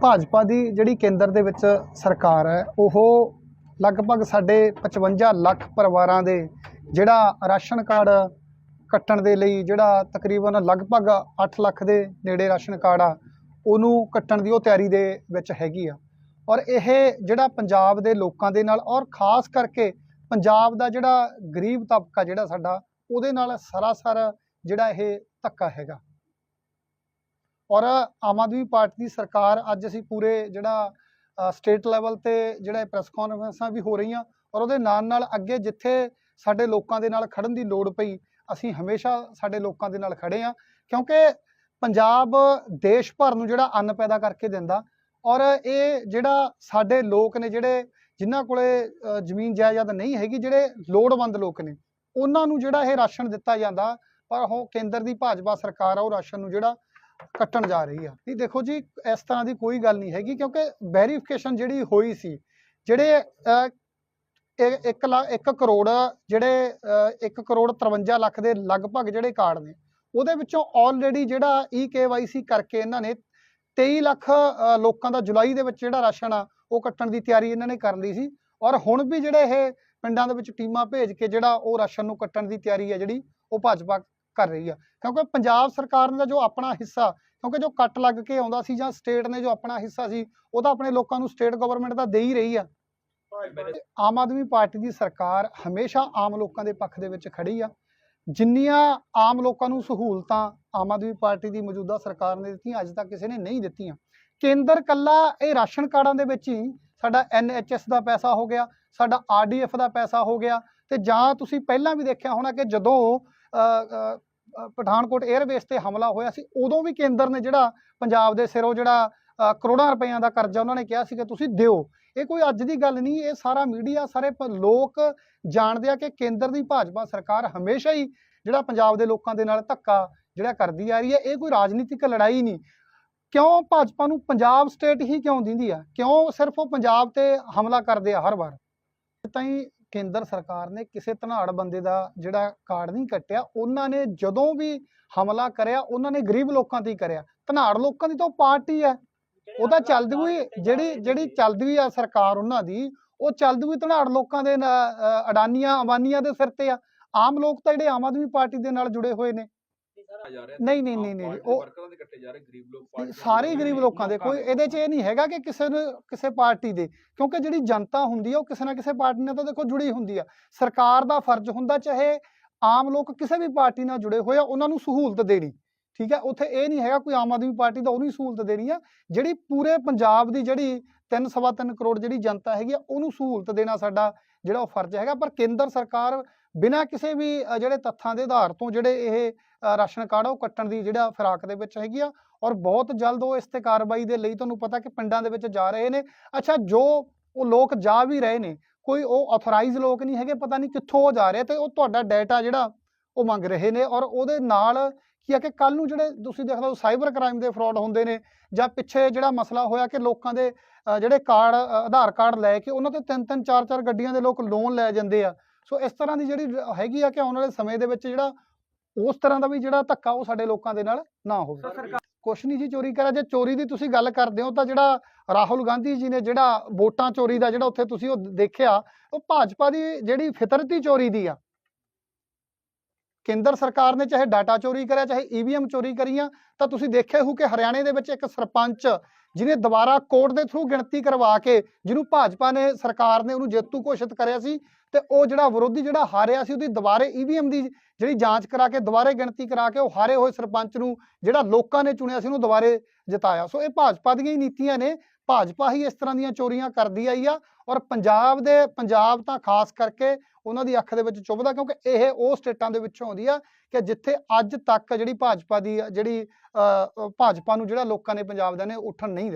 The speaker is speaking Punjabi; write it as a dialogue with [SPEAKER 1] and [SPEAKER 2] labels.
[SPEAKER 1] ਭਾਜਪਾ ਦੀ ਜਿਹੜੀ ਕੇਂਦਰ ਦੇ ਵਿੱਚ ਸਰਕਾਰ ਹੈ, ਉਹ ਲਗਭਗ ਸਾਡੇ 55 ਲੱਖ ਪਰਿਵਾਰਾਂ ਦੇ ਜਿਹੜਾ ਰਾਸ਼ਨ ਕਾਰਡ ਕੱਟਣ ਦੇ ਲਈ ਜਿਹੜਾ ਤਕਰੀਬਨ ਲਗਭਗ 8 ਲੱਖ ਦੇ ਨੇੜੇ ਰਾਸ਼ਨ ਕਾਰਡ ਆ, ਉਹਨੂੰ ਕੱਟਣ ਦੀ ਉਹ ਤਿਆਰੀ ਦੇ ਵਿੱਚ ਹੈਗੀ ਆ। ਔਰ ਇਹ ਜਿਹੜਾ ਪੰਜਾਬ ਦੇ ਲੋਕਾਂ ਦੇ ਨਾਲ, ਔਰ ਖਾਸ ਕਰਕੇ ਪੰਜਾਬ ਦਾ ਜਿਹੜਾ ਗਰੀਬ ਤਬਕਾ ਜਿਹੜਾ ਸਾਡਾ, ਉਹਦੇ ਨਾਲ ਸਰਾਸਰ ਜਿਹੜਾ ਇਹ ਧੱਕਾ ਹੈਗਾ। ਔਰ ਆਮ ਆਦਮੀ ਪਾਰਟੀ ਦੀ ਸਰਕਾਰ ਅੱਜ ਅਸੀਂ ਪੂਰੇ ਜਿਹੜਾ ਸਟੇਟ ਲੈਵਲ ਤੇ ਜਿਹੜਾ ਪ੍ਰੈਸ ਕਾਨਫਰੰਸਾਂ ਵੀ ਹੋ ਰਹੀਆਂ ਔਰ ਉਹਦੇ ਨਾਲ ਨਾਲ ਅੱਗੇ ਜਿੱਥੇ ਸਾਡੇ ਲੋਕਾਂ ਦੇ ਨਾਲ ਖੜਨ ਦੀ ਲੋੜ ਪਈ, ਅਸੀਂ ਹਮੇਸ਼ਾ ਸਾਡੇ ਲੋਕਾਂ ਦੇ ਨਾਲ ਖੜੇ ਆ ਕਿਉਂਕਿ ਪੰਜਾਬ ਦੇਸ਼ ਭਰ ਨੂੰ ਜਿਹੜਾ ਅੰਨ ਪੈਦਾ ਕਰਕੇ ਦਿੰਦਾ ਔਰ ਇਹ ਜਿਹੜਾ ਸਾਡੇ ਲੋਕ ਨੇ ਜਿਹੜੇ ਜਿਨ੍ਹਾਂ ਕੋਲੇ ਜ਼ਮੀਨ ਜਾਇਦਾਦ ਨਹੀਂ ਹੈਗੀ, ਜਿਹੜੇ ਲੋੜਵੰਦ ਲੋਕ ਨੇ, ਉਹਨਾਂ ਨੂੰ ਜਿਹੜਾ ਇਹ ਰਾਸ਼ਨ ਦਿੱਤਾ ਜਾਂਦਾ ਪਰ ਉਹ ਕੇਂਦਰ ਦੀ ਭਾਜਪਾ ਸਰਕਾਰ ਆ, ਉਹ ਰਾਸ਼ਨ ਨੂੰ ਜਿਹੜਾ ਕੱਟਣ ਜਾ ਰਹੀ ਆ। ਨਹੀਂ, ਦੇਖੋ ਜੀ, ਇਸ ਤਰ੍ਹਾਂ ਦੀ ਕੋਈ ਗੱਲ ਨਹੀਂ ਹੈਗੀ ਕਿਉਂਕਿ ਵੈਰੀਫਿਕੇਸ਼ਨ ਜਿਹੜੀ ਹੋਈ ਸੀ, ਜਿਹੜੇ 1 ਲੱਖ 1 ਕਰੋੜ, ਜਿਹੜੇ 1 ਕਰੋੜ 53 ਲੱਖ ਦੇ ਲਗਭਗ ਜਿਹੜੇ ਕਾਰਡ ਨੇ, ਉਹਦੇ ਵਿੱਚੋਂ ਆਲਰੇਡੀ ਜਿਹੜਾ ਈ ਕੇਵਾਈਸੀ ਕਰਕੇ ਇਹਨਾਂ ਨੇ 23 ਲੱਖ ਲੋਕਾਂ ਦਾ ਜੁਲਾਈ ਦੇ ਵਿੱਚ ਜਿਹੜਾ ਰਾਸ਼ਨ ਆ, ਉਹ ਕੱਟਣ ਦੀ ਤਿਆਰੀ ਇਹਨਾਂ ਨੇ ਕਰ ਲਈ ਸੀ। ਔਰ ਹੁਣ ਵੀ ਜਿਹੜੇ ਇਹ ਪਿੰਡਾਂ ਦੇ ਵਿੱਚ ਟੀਮਾਂ ਭੇਜ ਕੇ ਜਿਹੜਾ ਉਹ ਰਾਸ਼ਨ ਨੂੰ ਕੱਟਣ ਦੀ ਤਿਆਰੀ ਹੈ ਜਿਹੜੀ, ਉਹ ਭਾਜਪਾ ਕਰ ਰਹੀ ਆ। ਕਿਉਂਕਿ ਪੰਜਾਬ ਸਰਕਾਰ ਦਾ ਜੋ ਆਪਣਾ ਹਿੱਸਾ ਕਿਉਂਕਿ ਜੋ ਕੱਟ ਲੱਗ ਕੇ ਆਉਂਦਾ ਸੀ ਜਾਂ ਸਟੇਟ ਨੇ ਜੋ ਆਪਣਾ ਹਿੱਸਾ ਸੀ ਉਹ ਤਾਂ ਆਪਣੇ ਲੋਕਾਂ ਨੂੰ ਸਟੇਟ ਗਵਰਨਮੈਂਟ ਦਾ ਦੇ ਹੀ ਰਹੀ ਆ। ਆਮ ਆਦਮੀ ਪਾਰਟੀ ਦੀ ਸਰਕਾਰ ਹਮੇਸ਼ਾ ਆਮ ਲੋਕਾਂ ਦੇ ਪੱਖ ਦੇ ਵਿੱਚ ਖੜੀ ਆ। ਜਿੰਨੀਆਂ ਆਮ ਲੋਕਾਂ ਨੂੰ ਸਹੂਲਤਾਂ ਆਮ ਆਦਮੀ ਪਾਰਟੀ ਦੀ ਮੌਜੂਦਾ ਸਰਕਾਰ ਨੇ ਦਿੱਤੀਆਂ ਅੱਜ ਤੱਕ ਕਿਸੇ ਨੇ ਨਹੀਂ ਦਿੱਤੀਆਂ। ਕੇਂਦਰ ਕੱਲਾ ਇਹ ਰਾਸ਼ਨ ਕਾਰਡਾਂ ਦੇ ਵਿੱਚ ਹੀ ਸਾਡਾ ਐਨਐਚਐਸ ਦਾ ਪੈਸਾ ਹੋ ਗਿਆ ਸਾਡਾ ਆਰਡੀਐਫ ਦਾ ਪੈਸਾ ਹੋ ਗਿਆ ਤੇ ਜਾਂ ਤੁਸੀਂ ਪਹਿਲਾਂ ਵੀ ਦੇਖਿਆ ਹੋਣਾ ਕਿ ਜਦੋਂ ਪਠਾਨਕੋਟ 에ਅਰਬੇਸ ਤੇ ਹਮਲਾ ਹੋਇਆ ਸੀ, ਉਦੋਂ ਵੀ ਕੇਂਦਰ ਨੇ ਜਿਹੜਾ ਪੰਜਾਬ ਦੇ ਸਿਰੋਂ ਜਿਹੜਾ ਕਰੋੜਾਂ ਰੁਪਈਆਂ ਦਾ ਕਰਜ਼ਾ ਉਹਨਾਂ ਨੇ ਕਿਹਾ ਸੀ ਕਿ ਤੁਸੀਂ ਦਿਓ। ਇਹ ਕੋਈ ਅੱਜ ਦੀ ਗੱਲ ਨਹੀਂ, ਇਹ ਸਾਰਾ ਮੀਡੀਆ, ਸਾਰੇ ਪ- ਲੋਕ ਜਾਣਦੇ ਆ ਕਿ ਕੇਂਦਰ ਦੀ ਭਾਜਪਾ ਸਰਕਾਰ ਹਮੇਸ਼ਾ ਹੀ ਜਿਹੜਾ ਪੰਜਾਬ ਦੇ ਲੋਕਾਂ ਦੇ ਨਾਲ ਧੱਕਾ ਜਿਹੜਾ ਕਰਦੀ ਆ ਰਹੀ ਹੈ, ਇਹ ਕੋਈ ਰਾਜਨੀਤਿਕ ਲੜਾਈ ਨਹੀਂ। ਕਿਉਂ ਭਾਜਪਾ ਨੂੰ ਪੰਜਾਬ ਸਟੇਟ ਹੀ ਕਿਉਂ ਦਿੰਦੀ ਆ? ਕਿਉਂ ਸਿਰਫ ਉਹ ਪੰਜਾਬ ਤੇ ਹਮਲਾ ਕਰਦੇ ਆ ਹਰ ਵਾਰ? ਤਾਂ ਹੀ ਕੇਂਦਰ ਸਰਕਾਰ ਨੇ ਕਿਸੇ ਧਨਾੜ ਬੰਦੇ ਦਾ ਜਿਹੜਾ ਕਾਰਡ ਨਹੀਂ ਕੱਟਿਆ, ਉਹਨਾਂ ਨੇ ਜਦੋਂ ਵੀ ਹਮਲਾ ਕਰਿਆ, ਉਹਨਾਂ ਨੇ ਗਰੀਬ ਲੋਕਾਂ ਤੇ ਕਰਿਆ। ਧਨਾੜ ਲੋਕਾਂ ਦੀ ਤਾਂ ਉਹ ਪਾਰਟੀ ਹੈ। ਉਹ ਤਾਂ ਚੱਲਦੀ ਹੋਈ ਜਿਹੜੀ ਜਿਹੜੀ ਚੱਲਦੀ ਹੋਈ ਆ ਸਰਕਾਰ ਉਹਨਾਂ ਦੀ, ਉਹ ਚੱਲਦੀ ਹੋਈ ਧਨਾੜ ਲੋਕਾਂ ਦੇ ਅਡਾਨੀਆਂ ਅਵਾਨੀਆਂ ਦੇ ਸਿਰ ਤੇ ਆ। ਆਮ ਲੋਕ ਤਾਂ ਜਿਹੜੇ ਆਮ ਆਦਮੀ ਪਾਰਟੀ ਦੇ ਨਾਲ ਜੁੜੇ ਹੋਏ ਨੇ। ਨਹੀਂ, ਨਹੀਂ, ਨਹੀਂ, ਨਹੀਂ, ਉਹ-
[SPEAKER 2] ਵਰਕਰਾਂ ਦੇ ਕੱਟੇ ਜਾ ਰਹੇ ਗਰੀਬ ਲੋਕ ਪਾਰਟੀ
[SPEAKER 1] ਸਾਰੇ ਗਰੀਬ ਲੋਕਾਂ ਦੇ ਕੋਈ ਇਹਦੇ 'ਚ ਇਹ ਨਹੀਂ ਹੈਗਾ ਕਿ ਕਿਸੇ ਨੂੰ ਕਿਸੇ ਪਾਰਟੀ ਦੇ ਕਿਉਂਕਿ ਜਿਹੜੀ ਜਨਤਾ ਹੁੰਦੀ ਆ ਉਹ ਕਿਸੇ ਨਾ ਕਿਸੇ ਪਾਰਟੀ ਨਾਲ ਤਾਂ ਦੇਖੋ ਜੁੜੀ ਹੁੰਦੀ ਆ। ਸਰਕਾਰ ਦਾ ਫਰਜ਼ ਹੁੰਦਾ ਚਾਹੇ ਆਮ ਲੋਕ ਕਿਸੇ ਵੀ ਪਾਰਟੀ ਨਾਲ ਜੁੜੇ ਹੋਏ ਆ ਉਹਨਾਂ ਨੂੰ ਸਹੂਲਤ ਦੇਣੀ ਠੀਕ ਹੈ ਉੱਥੇ ਇਹ ਨਹੀਂ ਹੈਗਾ ਕੋਈ ਆਮ ਆਦਮੀ ਪਾਰਟੀ ਦਾ ਉਹਨੂੰ ਹੀ ਸਹੂਲਤ ਦੇਣੀ ਆ ਜਿਹੜੀ ਪੂਰੇ ਪੰਜਾਬ ਦੀ ਜਿਹੜੀ 3.5 ਕਰੋੜ ਜਿਹੜੀ ਜਨਤਾ ਹੈਗੀ ਆ ਉਹਨੂੰ ਸਹੂਲਤ ਦੇਣਾ ਸਾਡਾ ਜਿਹੜਾ ਉਹ ਫਰਜ਼ ਹੈਗਾ, ਪਰ ਕੇਂਦਰ ਸਰਕਾਰ ਬਿਨਾਂ ਕਿਸੇ ਵੀ ਜਿਹੜੇ ਤੱਥਾਂ ਦੇ ਆਧਾਰ ਤੋਂ ਜਿਹੜੇ ਇਹ ਰਾਸ਼ਨ ਕਾਰਡ ਉਹ ਕੱਟਣ ਦੀ ਜਿਹੜਾ ਫਿਰਾਕ ਦੇ ਵਿੱਚ ਹੈਗੀ ਆ ਔਰ ਬਹੁਤ ਜਲਦ ਉਹ ਇਸ ਤੇ ਕਾਰਵਾਈ ਦੇ ਲਈ ਤੁਹਾਨੂੰ ਪਤਾ ਕਿ ਪਿੰਡਾਂ ਦੇ ਵਿੱਚ ਜਾ ਰਹੇ ਨੇ। ਅੱਛਾ, ਜੋ ਉਹ ਲੋਕ ਜਾ ਵੀ ਰਹੇ ਨੇ, ਕੋਈ ਉਹ ਆਥੋਰਾਈਜ਼ ਲੋਕ ਨਹੀਂ ਹੈਗੇ, ਪਤਾ ਨਹੀਂ ਕਿੱਥੋਂ ਉਹ ਜਾ ਰਹੇ ਤੇ ਉਹ ਤੁਹਾਡਾ ਡਾਟਾ ਜਿਹੜਾ ਉਹ ਮੰਗ ਰਹੇ ਨੇ ਔਰ ਉਹਦੇ ਨਾਲ ਕੀ ਆ ਕਿ ਕੱਲ ਨੂੰ ਜਿਹੜੇ ਤੁਸੀਂ ਦੇਖ ਲਓ ਸਾਈਬਰ ਕ੍ਰਾਈਮ ਦੇ ਫਰਾਡ ਹੁੰਦੇ ਨੇ ਜਾਂ ਪਿੱਛੇ ਜਿਹੜਾ ਮਸਲਾ ਹੋਇਆ ਕਿ ਲੋਕਾਂ ਦੇ ਜਿਹੜੇ ਕਾਰਡ ਆਧਾਰ ਕਾਰਡ ਲੈ ਕੇ ਉਹਨਾਂ ਤੇ ਤਿੰਨ ਤਿੰਨ ਚਾਰ ਚਾਰ ਗੱਡੀਆਂ ਦੇ ਲੋਕ ਲੋਨ ਲੈ ਜਾਂਦੇ ਆ। ਸੋ ਇਸ ਤਰ੍ਹਾਂ ਦੀ ਜਿਹੜੀ ਹੈਗੀ ਆ ਕਿ ਆਉਣ ਵਾਲੇ ਸਮੇਂ ਦੇ ਵਿੱਚ ਜਿਹੜਾ ਉਸ ਤਰ੍ਹਾਂ ਦਾ ਵੀ ਜਿਹੜਾ ਧੱਕਾ ਉਹ ਸਾਡੇ ਲੋਕਾਂ ਦੇ ਨਾਲ ਨਾ ਹੋਵੇ। ਕੁਛ ਨਹੀਂ ਜੀ ਚੋਰੀ ਕਰਿਆ ਜੇ ਚੋਰੀ ਦੀ ਤੁਸੀਂ ਗੱਲ ਕਰਦੇ ਹੋ ਤਾਂ ਜਿਹੜਾ ਰਾਹੁਲ ਗਾਂਧੀ ਜੀ ਨੇ ਜਿਹੜਾ ਵੋਟਾਂ ਚੋਰੀ ਦਾ ਜਿਹੜਾ ਉੱਥੇ ਤੁਸੀਂ ਉਹ ਦੇਖਿਆ ਉਹ ਭਾਜਪਾ ਦੀ ਜਿਹੜੀ ਫਿਤਰਤੀ ਚੋਰੀ ਦੀ ਆ। ਕੇਂਦਰ ਸਰਕਾਰ ਨੇ ਚਾਹੇ ਡਾਟਾ ਚੋਰੀ ਕਰਿਆ, ਚਾਹੇ ਈਵੀਐਮ ਚੋਰੀ ਕਰੀਆਂ, ਤਾਂ ਤੁਸੀਂ ਦੇਖਿਆ ਹੋ ਕਿ ਹਰਿਆਣੇ ਦੇ ਵਿੱਚ ਇੱਕ ਸਰਪੰਚ ਜਿਹਨੇ ਦੁਬਾਰਾ ਕੋਰਟ ਦੇ ਥਰੂ ਗਿਣਤੀ ਕਰਵਾ ਕੇ, ਜਿਹਨੂੰ ਭਾਜਪਾ ਨੇ, ਸਰਕਾਰ ਨੇ ਉਹਨੂੰ ਜੇਤੂ ਘੋਸ਼ਿਤ ਕਰਿਆ ਸੀ ਤੇ ਉਹ ਜਿਹੜਾ ਵਿਰੋਧੀ ਜਿਹੜਾ ਹਾਰਿਆ ਸੀ ਉਹਦੀ ਦੁਬਾਰੇ ਈਵੀਐਮ ਦੀ ਜਿਹੜੀ ਜਾਂਚ ਕਰਾ ਕੇ, ਦੁਬਾਰੇ ਗਿਣਤੀ ਕਰਾ ਕੇ ਉਹ ਹਾਰੇ ਹੋਏ ਸਰਪੰਚ ਨੂੰ ਜਿਹੜਾ ਲੋਕਾਂ ਨੇ ਚੁਣਿਆ ਸੀ ਉਹਨੂੰ ਦੁਬਾਰੇ ਜਿਤਾਇਆ। ਸੋ ਇਹ ਭਾਜਪਾ ਦੀਆਂ ਹੀ ਨੀਤੀਆਂ ਨੇ। ਭਾਜਪਾ ਹੀ ਇਸ ਤਰ੍ਹਾਂ ਦੀਆਂ ਚੋਰੀਆਂ ਕਰਦੀ ਆਈ ਆ ਔਰ ਪੰਜਾਬ ਦੇ, ਪੰਜਾਬ ਤਾਂ ਖਾਸ ਕਰਕੇ ਉਹਨਾਂ ਦੀ ਅੱਖ ਦੇ ਵਿੱਚ ਚੁੱਭਦਾ ਕਿਉਂਕਿ ਇਹ ਉਹ ਸਟੇਟਾਂ ਦੇ ਵਿੱਚੋਂ ਆਉਂਦੀ ਆ ਕਿ ਜਿੱਥੇ ਅੱਜ ਤੱਕ ਜਿਹੜੀ ਭਾਜਪਾ ਦੀ ਜਿਹੜੀ ਭਾਜਪਾ ਨੂੰ ਜਿਹੜਾ ਲੋਕਾਂ ਨੇ ਪੰਜਾਬ ਦੇ ਨੇ ਉੱਠਣ ਨਹੀਂ ਦਿੱਤਾ।